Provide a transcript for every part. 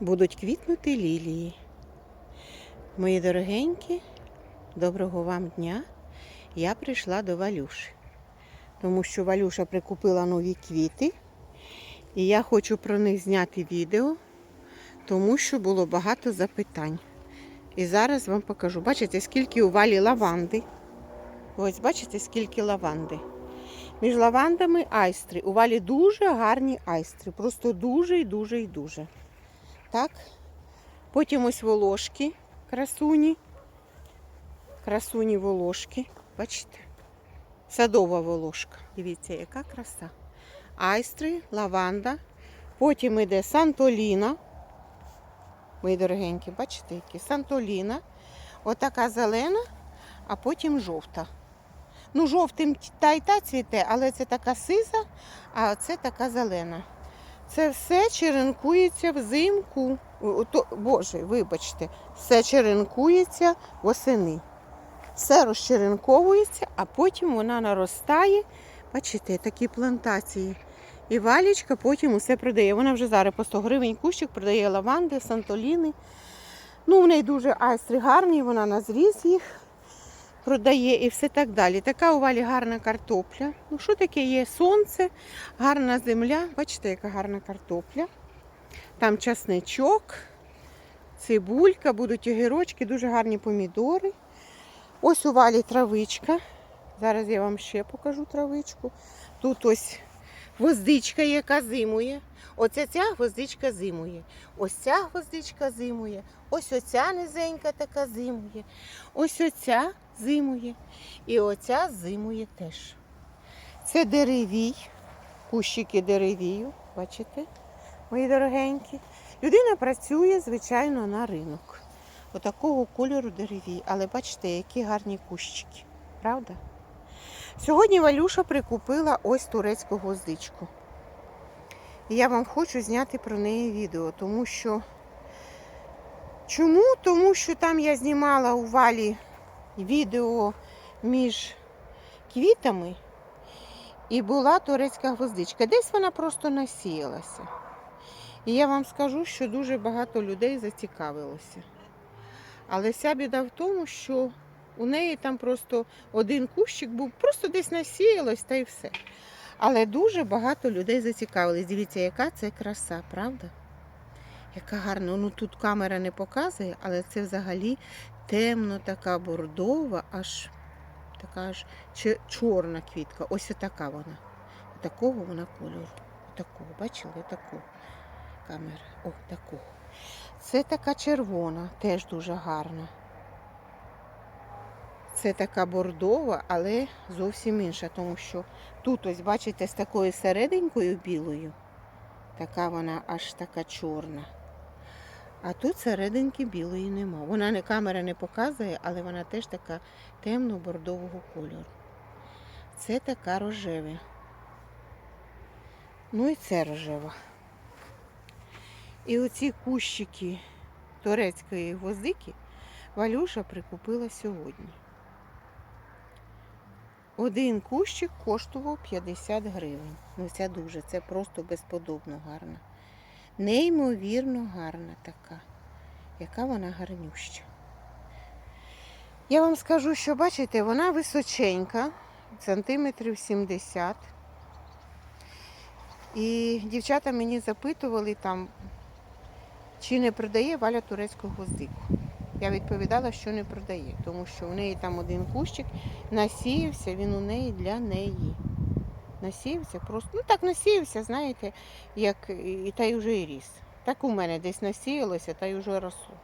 будуть квітнути лілії. Мої дорогенькі, доброго вам дня. Я прийшла до Валюші, тому що Валюша прикупила нові квіти, і я хочу про них зняти відео, тому що було багато запитань. І зараз вам покажу. Бачите, скільки у валі лаванди. Ось бачите, скільки лаванди. Між лавандами айстри. У валі дуже гарні айстри. Просто дуже і дуже і дуже. Так. Потім ось волошки, красуні. Красуні волошки. Бачите? Садова волошка. Дивіться, яка краса. Айстри, лаванда. Потім йде Сантоліна. Мої дорогенькі, бачите, які? Сантоліна. Отака зелена, а потім жовта. Ну, жовтим та й та цвіте, але це така сиза, а це така зелена. Це все черенкується взимку. То- Боже, вибачте, все черенкується восени. Все розчеренковується, а потім вона наростає. Бачите, такі плантації. І валічка потім усе продає. Вона вже зараз по 100 гривень кущик продає лаванди, сантоліни. Ну, в неї дуже айстри гарні, вона на зріз їх продає і все так далі. Така у валі гарна картопля. Ну, що таке є? Сонце, гарна земля. Бачите, яка гарна картопля. Там часничок, цибулька, будуть огірочки, дуже гарні помідори. Ось у валі травичка. Зараз я вам ще покажу травичку. Тут ось гвоздичка, яка зимує. Оця ця гвоздичка зимує. Ось ця гвоздичка зимує. Ось оця низенька така зимує. Ось оця зимує. І оця зимує теж. Це деревій, кущики деревію, бачите, мої дорогенькі. Людина працює, звичайно, на ринок. Отакого кольору деревій. Але бачите, які гарні кущики. Правда? Сьогодні Валюша прикупила ось турецьку гвоздичку. І я вам хочу зняти про неї відео, тому що. Чому? Тому що там я знімала у валі відео між квітами і була турецька гвоздичка. Десь вона просто насіялася. І я вам скажу, що дуже багато людей зацікавилося. Але вся біда в тому, що у неї там просто один кущик був, просто десь насіялось та й все. Але дуже багато людей зацікавились. Дивіться, яка це краса, правда? Яка гарна. Ну тут камера не показує, але це взагалі темно така бордова, аж така чи- чорна квітка. Ось така вона. Такого вона кольору. Такого, бачили? Такого. Камера. О, такого. Це така червона, теж дуже гарна. Це така бордова, але зовсім інша, тому що тут, ось, бачите, з такою серединкою білою, така вона аж така чорна. А тут серединки білої нема. Вона не камера не показує, але вона теж така темно-бордового кольору. Це така рожева. Ну і це рожева. І оці кущики турецької гвоздики Валюша прикупила сьогодні. Один кущик коштував 50 гривень. Ну це дуже, це просто безподобно гарна. Неймовірно гарна така. Яка вона гарнюща. Я вам скажу, що бачите, вона височенька, сантиметрів 70. І дівчата мені запитували там, чи не продає Валя турецьку гвоздику. Я відповідала, що не продає, тому що в неї там один кущик насіявся, він у неї для неї. Насіявся просто, ну так насіявся, знаєте, як і та й вже і ріс. Так у мене десь насіялося та й вже росло.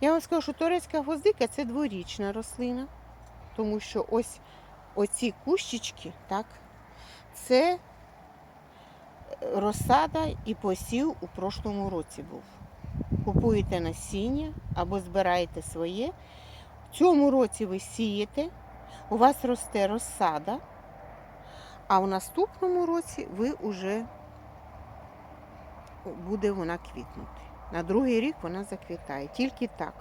Я вам скажу, що турецька гвоздика це дворічна рослина, тому що ось оці кущички, так, це розсада і посів у прошлому році був. Купуєте насіння або збираєте своє. В цьому році ви сієте, у вас росте розсада, а в наступному році ви вже буде вона квітнути. На другий рік вона заквітає. Тільки так.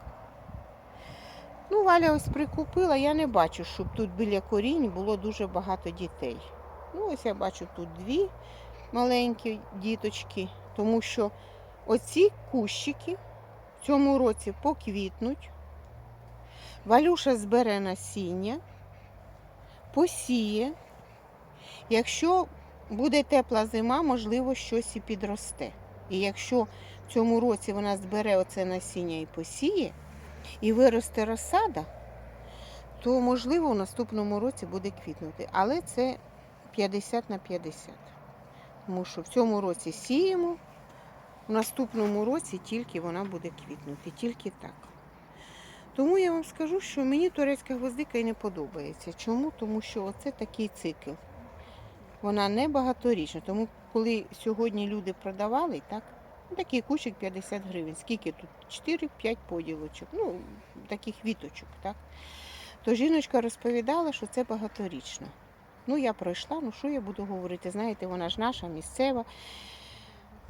Ну, Валя ось прикупила, я не бачу, щоб тут біля корінь було дуже багато дітей. Ну, ось я бачу тут дві маленькі діточки, тому що оці кущики в цьому році поквітнуть. Валюша збере насіння, посіє. Якщо буде тепла зима, можливо, щось і підросте. І якщо в цьому році вона збере оце насіння і посіє, і виросте розсада, то можливо в наступному році буде квітнути. Але це 50 на 50. Тому що в цьому році сіємо, в наступному році тільки вона буде квітнути, тільки так. Тому я вам скажу, що мені турецька гвоздика і не подобається. Чому? Тому що оце такий цикл. Вона не багаторічна. Тому коли сьогодні люди продавали, так, такий кущик 50 гривень. Скільки тут? 4-5 поділочок, ну, таких віточок, так. То жіночка розповідала, що це багаторічно. Ну, я пройшла, ну що я буду говорити? Знаєте, вона ж наша, місцева.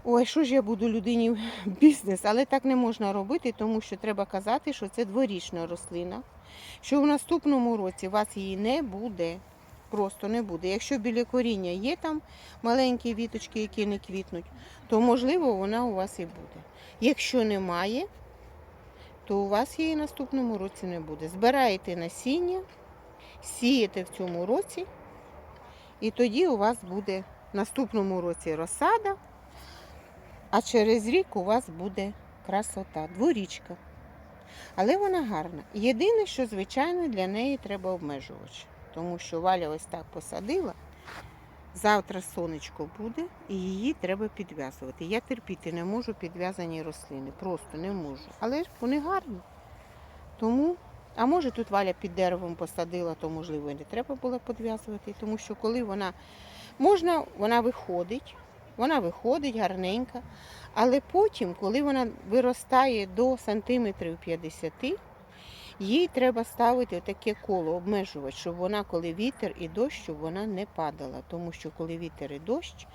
Ой, що ж я буду людині бізнес, але так не можна робити, тому що треба казати, що це дворічна рослина, що в наступному році вас її не буде. Просто не буде. Якщо біля коріння є там маленькі віточки, які не квітнуть, то можливо вона у вас і буде. Якщо немає, то у вас її наступному році не буде. Збираєте насіння, сієте в цьому році, і тоді у вас буде в наступному році розсада, а через рік у вас буде красота, дворічка. Але вона гарна. Єдине, що, звичайно, для неї треба обмежувач. Тому що Валя ось так посадила. Завтра сонечко буде і її треба підв'язувати. Я терпіти не можу підв'язані рослини. Просто не можу. Але ж вони гарні. Тому, а може тут Валя під деревом посадила, то можливо і не треба було підв'язувати. Тому що коли вона можна, вона виходить, вона виходить гарненька. Але потім, коли вона виростає до сантиметрів 50, їй треба ставити таке коло, обмежувач, щоб вона, коли вітер і дощ, щоб вона не падала. Тому що коли вітер і дощ,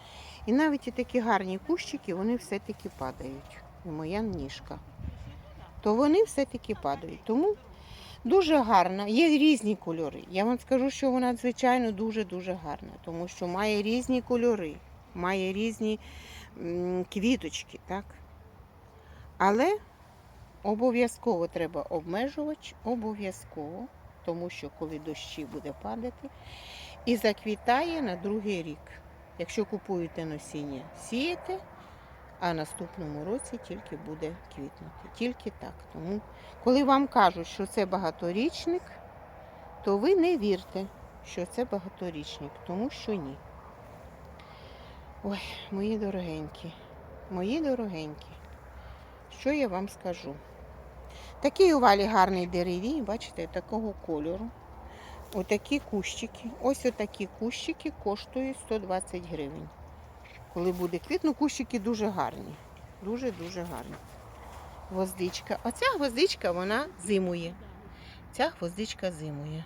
і навіть і такі гарні кущики, вони все-таки падають. І моя ніжка. То вони все-таки падають. Тому дуже гарна. Є різні кольори. Я вам скажу, що вона, звичайно, дуже-дуже гарна, тому що має різні кольори, має різні квіточки, так? Але Обов'язково треба обмежувач, обов'язково, тому що коли дощі буде падати, і заквітає на другий рік. Якщо купуєте насіння, сієте, а наступному році тільки буде квітнути. Тільки так. Тому, коли вам кажуть, що це багаторічник, то ви не вірте, що це багаторічник, тому що ні. Ой, мої дорогенькі, мої дорогенькі, що я вам скажу? Такий у валі гарний деревій, бачите, такого кольору. Отакі кущики. Ось отакі кущики коштують 120 гривень. Коли буде квіт, ну кущики дуже гарні. Дуже-дуже гарні. Гвоздичка. Оця гвоздичка, вона зимує. Ця гвоздичка зимує.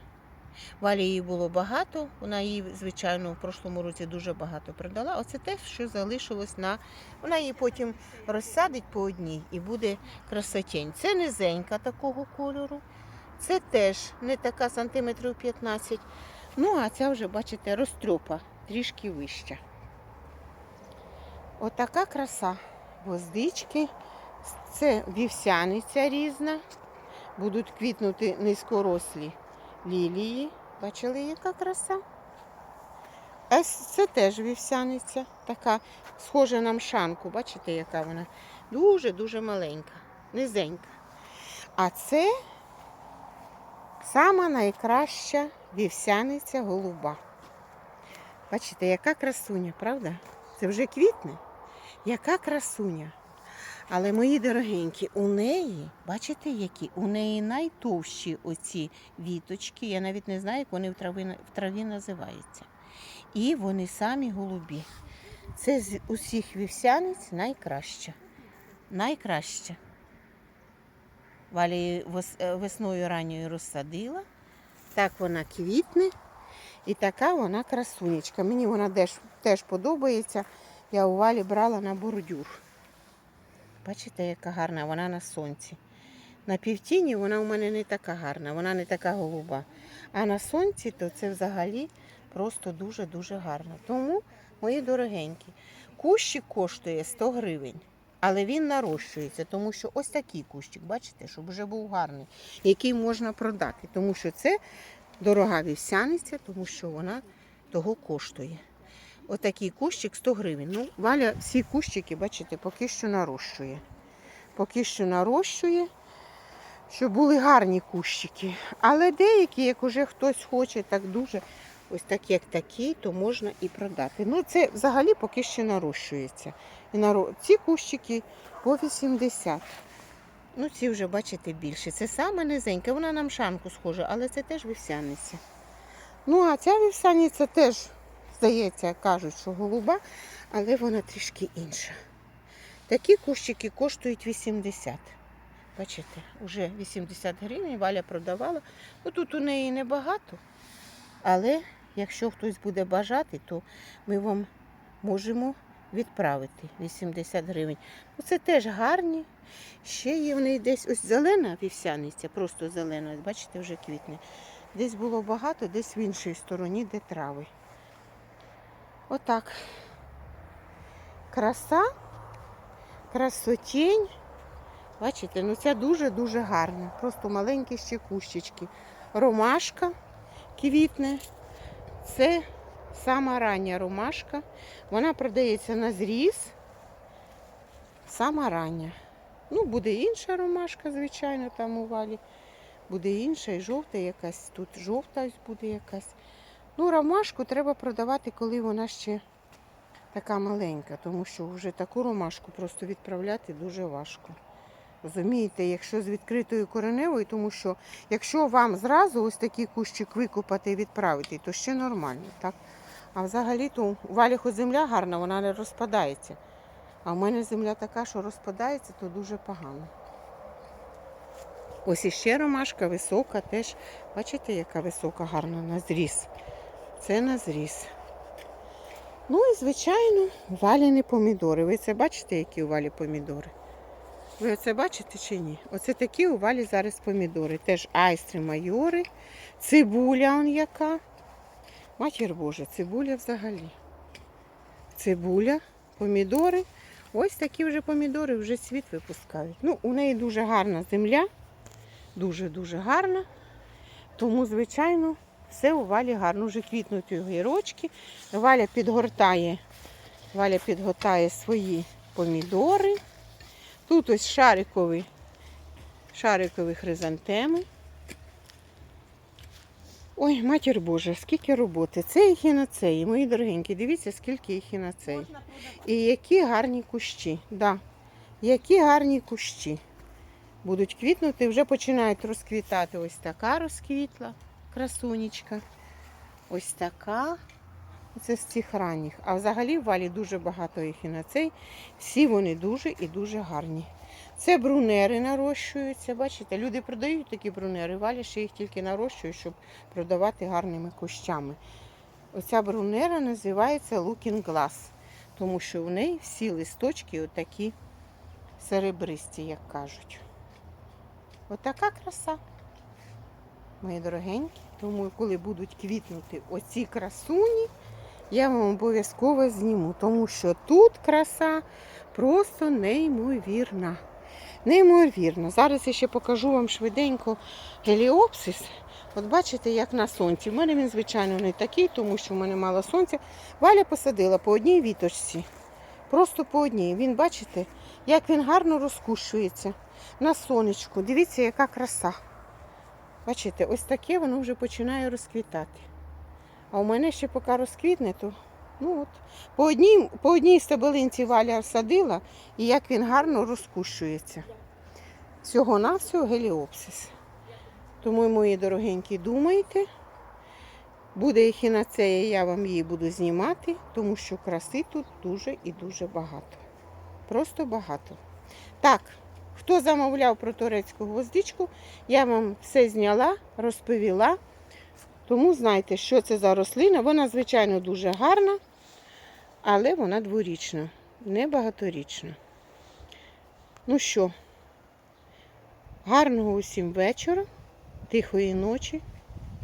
Валі її було багато, вона її, звичайно, в прошлому році дуже багато продала. Оце те, що залишилось на. Вона її потім розсадить по одній і буде красотень. Це низенька такого кольору. Це теж не така сантиметрів 15. Ну, а ця вже, бачите, розтрьопа, трішки вища. Отака краса. Гвоздички. Це вівсяниця різна. Будуть квітнути низькорослі лілії. Бачили, яка краса? А це теж вівсяниця, така схожа на мшанку. Бачите, яка вона? Дуже-дуже маленька, низенька. А це сама найкраща вівсяниця голуба. Бачите, яка красуня, правда? Це вже квітне? Яка красуня. Але, мої дорогенькі, у неї, бачите, які? У неї найтовщі оці віточки. Я навіть не знаю, як вони в траві, в траві називаються. І вони самі голубі. Це з усіх вівсяниць найкраща. Найкраща. Вес- е, весною ранньою розсадила. Так вона квітне. І така вона красунечка. Мені вона теж, теж подобається. Я у Валі брала на бордюр. Бачите, яка гарна, вона на сонці. На півтіні вона у мене не така гарна, вона не така голуба. А на сонці то це взагалі просто дуже-дуже гарно. Тому, мої дорогенькі, кущик коштує 100 гривень. Але він нарощується, тому що ось такий кущик, бачите, щоб вже був гарний, який можна продати. Тому що це дорога вівсяниця, тому що вона того коштує. Отакий кущик 100 гривень. Ну, Валя всі кущики, бачите, поки що нарощує. Поки що нарощує, щоб були гарні кущики. Але деякі, як уже хтось хоче так дуже, ось так як такий, то можна і продати. Ну, це взагалі поки що нарощується. І наро... Ці кущики по 80. Ну, ці вже, бачите, більше. Це саме низенька, вона на мшанку схожа, але це теж вівсяниця. Ну, а ця вівсяниця теж, здається, кажуть, що голуба, але вона трішки інша. Такі кущики коштують 80. Бачите, вже 80 гривень Валя продавала. Ну, тут у неї небагато. Але якщо хтось буде бажати, то ми вам можемо відправити 80 гривень. Ну, Це теж гарні. Ще є в неї десь ось зелена вівсяниця, просто зелена, бачите, вже квітне. Десь було багато, десь в іншій стороні, де трави. Отак. Краса, красотень. Бачите, ну це дуже-дуже гарно. Просто маленькі ще кущички. Ромашка квітне. Це сама рання ромашка. Вона продається на зріз. Сама рання. Ну, буде інша ромашка, звичайно, там у валі. Буде інша і жовта якась. Тут жовта буде якась. Ну, ромашку треба продавати, коли вона ще така маленька, тому що вже таку ромашку просто відправляти дуже важко. Розумієте, якщо з відкритою кореневою, тому що якщо вам зразу ось такий кущик викопати і відправити, то ще нормально, так? А взагалі то у валі хоч земля гарна, вона не розпадається. А в мене земля така, що розпадається, то дуже погано. Ось іще ромашка висока, теж, бачите, яка висока, гарна на зріз. Це на зріз. Ну і, звичайно, валіні помідори. Ви це бачите, які у валі помідори? Ви оце бачите чи ні? Оце такі у валі зараз помідори. Теж айстри майори, цибуля он яка. Матір Божа, цибуля взагалі. Цибуля, помідори. Ось такі вже помідори вже цвіт випускають. Ну, у неї дуже гарна земля, дуже-дуже гарна. Тому, звичайно, все у валі гарно. Вже квітнуть огірочки. Валя підгортає, Валя підгортає свої помідори. Тут ось шарикові, шарикові хризантеми. Ой, матір Божа, скільки роботи. Це ехінацеї, мої дорогенькі, дивіться, скільки ехінацеї. І які гарні кущі. Да. Які гарні кущі. Будуть квітнути, вже починають розквітати. Ось така розквітла красунечка. Ось така. Це з цих ранніх. А взагалі в валі дуже багато ехінацей. Всі вони дуже і дуже гарні. Це брунери нарощуються. Бачите, люди продають такі брунери, валі ще їх тільки нарощують, щоб продавати гарними кущами. Оця брунера називається Looking Glass, тому що в неї всі листочки отакі серебристі, як кажуть. Отака краса, мої дорогенькі. Тому, коли будуть квітнути оці красуні, я вам обов'язково зніму, тому що тут краса просто неймовірна. Неймовірно. Зараз я ще покажу вам швиденько геліопсис. От бачите, як на сонці. У мене він, звичайно, не такий, тому що в мене мало сонця. Валя посадила по одній віточці. Просто по одній. Він, бачите, як він гарно розкушується на сонечку. Дивіться, яка краса. Бачите, ось таке воно вже починає розквітати. А у мене ще поки розквітне, то ну от, по одній, по одній стебелинці Валя садила, і як він гарно розкушується. Всього-навсього геліопсис. Тому, мої дорогенькі, думайте. Буде ехінацея, я вам її буду знімати, тому що краси тут дуже і дуже багато. Просто багато. Так, хто замовляв про турецьку гвоздичку, я вам все зняла, розповіла. Тому знайте, що це за рослина. Вона, звичайно, дуже гарна, але вона дворічна, не багаторічна. Ну що, гарного усім вечора, тихої ночі,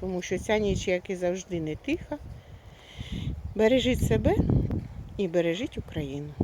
тому що ця ніч, як і завжди, не тиха. Бережіть себе і бережіть Україну.